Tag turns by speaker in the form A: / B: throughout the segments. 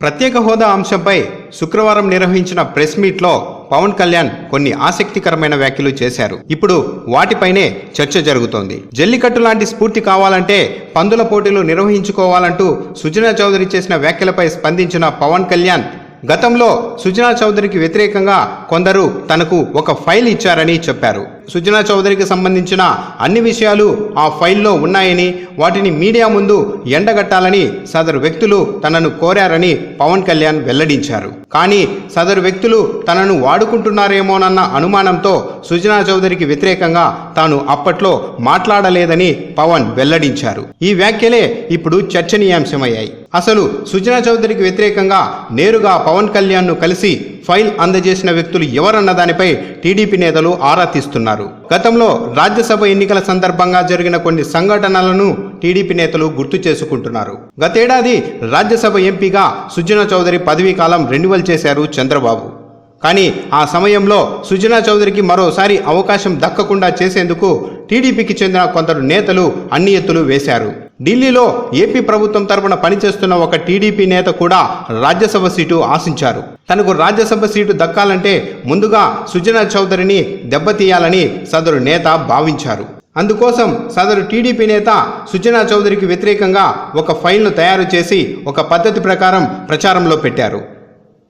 A: ప్రత్యేక హోదా అంశంపై శుక్రవారం నిర్వహించిన ప్రెస్ మీట్లో పవన్ కళ్యాణ్ కొన్ని ఆసక్తికరమైన వ్యాఖ్యలు చేశారు. ఇప్పుడు వాటిపైనే చర్చ జరుగుతోంది. జల్లికట్టు లాంటి స్ఫూర్తి కావాలంటే పందుల పోటీలు నిర్వహించుకోవాలంటూ సుజనా చౌదరి చేసిన వ్యాఖ్యలపై స్పందించిన పవన్ కళ్యాణ్ గతంలో సుజనా చౌదరికి వ్యతిరేకంగా కొందరు తనకు ఒక ఫైల్ ఇచ్చారని చెప్పారు. సుజనా చౌదరికి సంబంధించిన అన్ని విషయాలు ఆ ఫైల్లో ఉన్నాయని వాటిని మీడియా ముందు ఎండగట్టాలని సదరు వ్యక్తులు తనను కోరారని పవన్ కళ్యాణ్ వెల్లడించారు. కానీ సదరు వ్యక్తులు తనను వాడుకుంటున్నారేమోనన్న అనుమానంతో సుజనా చౌదరికి వ్యతిరేకంగా తాను అప్పట్లో మాట్లాడలేదని పవన్ వెల్లడించారు. ఈ వ్యాఖ్యలే ఇప్పుడు చర్చనీయాంశమయ్యాయి. అసలు సుజనా చౌదరికి వ్యతిరేకంగా నేరుగా పవన్ కళ్యాణ్ను కలిసి ఫైల్ అందజేసిన వ్యక్తులు ఎవరన్న దానిపై టీడీపీ నేతలు ఆరా తీస్తున్నారు. గతంలో రాజ్యసభ ఎన్నికల సందర్భంగా జరిగిన కొన్ని సంఘటనలను టీడీపీ నేతలు గుర్తు చేసుకుంటున్నారు. గతేడాది రాజ్యసభ ఎంపీగా సుజనా చౌదరి పదవీ కాలం రెన్యువల్ చేశారు చంద్రబాబు. కానీ ఆ సమయంలో సుజనా చౌదరికి మరోసారి అవకాశం దక్కకుండా చేసేందుకు టీడీపీకి చెందిన కొందరు నేతలు అన్ని ఎత్తులు వేశారు. ఢిల్లీలో ఏపీ ప్రభుత్వం తరపున పనిచేస్తున్న ఒక టీడీపీ నేత కూడా రాజ్యసభ సీటు ఆశించారు. తనకు రాజ్యసభ సీటు దక్కాలంటే ముందుగా సుజనా చౌదరిని దెబ్బతీయాలని సదరు నేత భావించారు. అందుకోసం సదరు టీడీపీ నేత సుజనా చౌదరికి వ్యతిరేకంగా ఒక ఫైల్ను తయారు చేసి ఒక పద్ధతి ప్రకారం ప్రచారంలో పెట్టారు.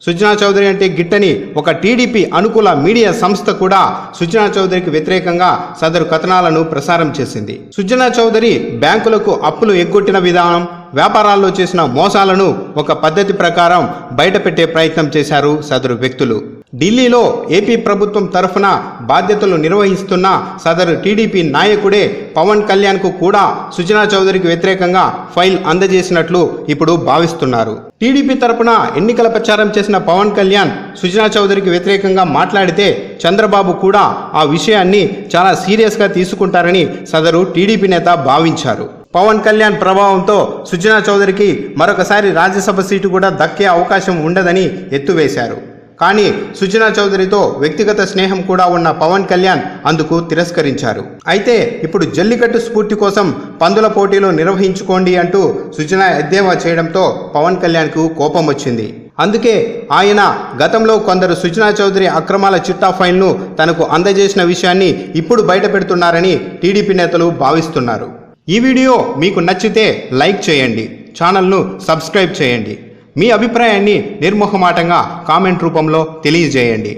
A: సుజనా చౌదరి అంటే గిట్టని ఒక టీడీపీ అనుకూల మీడియా సంస్థ కూడా సుజనా చౌదరికి వ్యతిరేకంగా సదరు కథనాలను ప్రసారం చేసింది. సుజనా చౌదరి బ్యాంకులకు అప్పులు ఎగ్గొట్టిన విధానం వ్యాపారాల్లో చేసిన మోసాలను ఒక పద్ధతి ప్రకారం బయటపెట్టే ప్రయత్నం చేశారు సదరు వ్యక్తులు. ఢిల్లీలో ఏపీ ప్రభుత్వం తరఫున బాధ్యతలు నిర్వహిస్తున్న సదరు టీడీపీ నాయకుడే పవన్ కళ్యాణ్కు కూడా సుజనా చౌదరికి వ్యతిరేకంగా ఫైల్ అందజేసినట్లు ఇప్పుడు భావిస్తున్నారు. టీడీపీ తరపున ఎన్నికల ప్రచారం చేసిన పవన్ కళ్యాణ్ సుజనా చౌదరికి వ్యతిరేకంగా మాట్లాడితే చంద్రబాబు కూడా ఆ విషయాన్ని చాలా సీరియస్గా తీసుకుంటారని సదరు టీడీపీ నేత భావించారు. పవన్ కళ్యాణ్ ప్రభావంతో సుజనా చౌదరికి మరొకసారి రాజ్యసభ సీటు కూడా దక్కే అవకాశం ఉండదని ఎత్తువేశారు. కానీ సుజనా చౌదరితో వ్యక్తిగత స్నేహం కూడా ఉన్న పవన్ కళ్యాణ్ అందుకు తిరస్కరించారు. అయితే ఇప్పుడు జల్లికట్టు స్ఫూర్తి కోసం పందుల పోటీలు నిర్వహించుకోండి అంటూ సుజనా ఎద్దేవా చేయడంతో పవన్ కళ్యాణ్కు కోపం వచ్చింది. అందుకే ఆయన గతంలో కొందరు సుజనా చౌదరి అక్రమాల చిట్టా ఫైల్ను తనకు అందజేసిన విషయాన్ని ఇప్పుడు బయటపెడుతున్నారని టీడీపీ నేతలు భావిస్తున్నారు. ఈ వీడియో మీకు నచ్చితే లైక్ చేయండి. ఛానల్ను సబ్స్క్రైబ్ చేయండి. మీ అభిప్రాయాన్ని నిర్మోహమాటంగా కామెంట్ రూపంలో తెలియజేయండి.